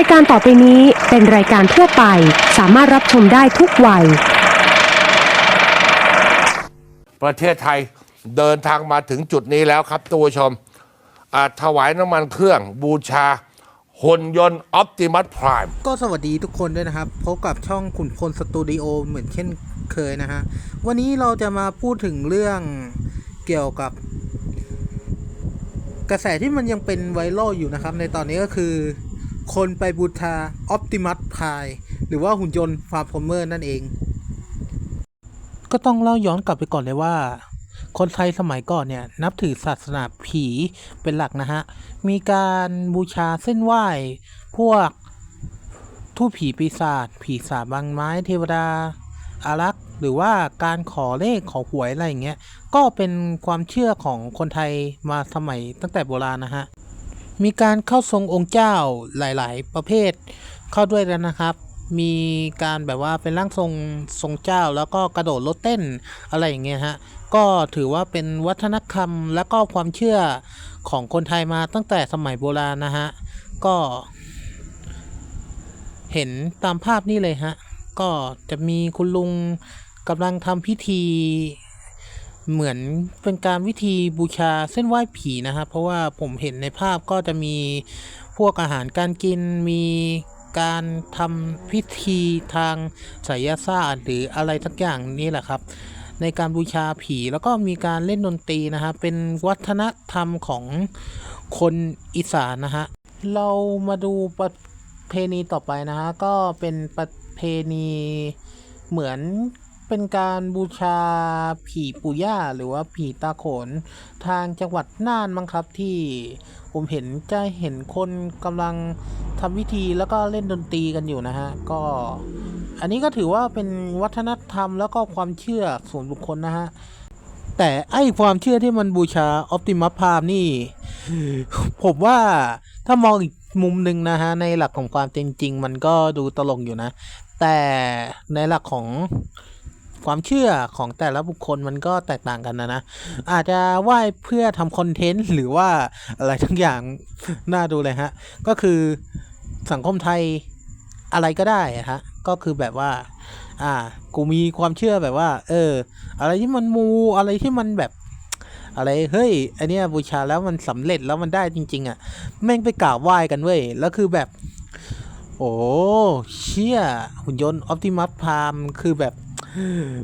ายการต่อไปนี้เป็นรายการทั่วไป สามารถรับชมได้ทุกวัย ประเทศไทยเดินทางมาถึงจุดนี้แล้วครับตัวชมอ่าถวายน้ำมันเครื่องบูชาหุ่นยนต์ออ t ติมัสพร m มก็สวัสดีทุกคนด้วยนะครับ พบกับช่องขุนพลสตูดิโอเหมือนเช่นเคยนะฮะ วันนี้เราจะมาพูดถึงเรื่องเกี่ยวกับ กระแสที่มันยังเป็นไวรัลอยู่นะครับ ในตอนนี้ก็คือ คนไปบูชาออ t ติมัสพายหรือว่าหุ่นยนต์ฟาร์ฟอร์เมอร์นั่นเอง ก็ต้องเล่าย้อนกลับไปก่อนเลยว่า คนไทยสมัยก่อนเนี่ย นับถือศาสนาผีเป็นหลักนะฮะ มีการบูชาเส้นไหว้ พวกทูตผีปีศาจผีสาบางไม้เทวดาอารักษ์หรือว่าการขอเลขขอหวยอะไรอย่างเงี้ยก็เป็นความเชื่อของคนไทยมาสมัยตั้งแต่โบราณนะฮะ มีการเข้าทรงองค์เจ้าหลาย ๆ ประเภทเข้าด้วยแล้วนะครับ มีการแบบว่าเป็นร่างทรงทรงเจ้าแล้วก็กระโดดรถเต้นอะไรอย่างเงี้ยฮะก็ถือว่าเป็นวัฒนธรรมและก็ความเชื่อของคนไทยมาตั้งแต่สมัยโบราณนะฮะก็ เห็นตามภาพนี่เลยฮะก็จะมีคุณลุงกำลังทำพิธี เหมือนเป็นการวิธีบูชาเส้นไหว้ผีนะครับ เพราะว่าผมเห็นในภาพก็จะมีพวกอาหารการกินมีการทำพิธีทางไสยศาสตร์หรืออะไรสักอย่างนี่แหละครับ ในการบูชาผีแล้วก็มีการเล่นดนตรีนะฮะเป็นวัฒนธรรมของคนอีสานนะฮะเรามาดูประเพณีต่อไปนะฮะก็เป็นประเพณีเหมือน เป็นการบูชาผีปู่ย่าหรือว่าผีตาโขน ทางจังหวัดน่านมั้งครับที่ผมเห็นจะเห็นคนกำลังทำพิธีแล้วก็เล่นดนตรีกันอยู่นะฮะ ก็อันนี้ก็ถือว่าเป็นวัฒนธรรมแล้วก็ความเชื่อส่วนบุคคลนะฮะ แต่ไอความเชื่อที่มันบูชาออ t ติมัสพามนี่ ผมว่าถ้ามองอีกมุมหนึ่งนะฮะ ในหลักของความเป็นจริงมันก็ดูตลกอยู่นะ แต่ในหลักของ ความเชื่อของแต่ละบุคคลมันก็แตกต่างกันนะนะ อาจจะไหว้เพื่อทำคอนเทนต์หรือว่าอะไรทั้งอย่างน่าดูเลยฮะ ก็คือสังคมไทยอะไรก็ได้ฮะ ก็คือแบบว่า อ่า กูมีความเชื่อแบบว่า เออ อะไรที่มันมูอะไรที่มันแบบอะไร เฮ้ย อันเนี้ยบูชาแล้วมันสำเร็จแล้วมันได้จริง ๆ อะ แม่งไปกราบไหว้กันเว้ย แล้วคือแบบ โอ้เชี่ยหุ่นยนต์ออ t ติมัสพามคือแบบ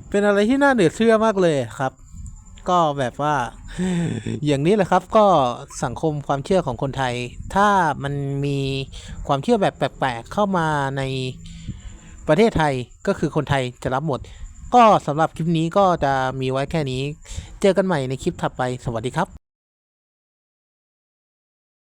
เป็นอะไรที่น่าเหนือเชื่อมากเลยครับ ก็แบบว่า อย่างนี้แหละครับ ก็สังคมความเชื่อของคนไทย ถ้ามันมีความเชื่อแบบแปลกๆเข้ามาในประเทศไทยก็คือคนไทยจะรับหมด ก็สำหรับคลิปนี้ก็จะมีไว้แค่นี้ เจอกันใหม่ในคลิปถัดไป สวัสดีครับ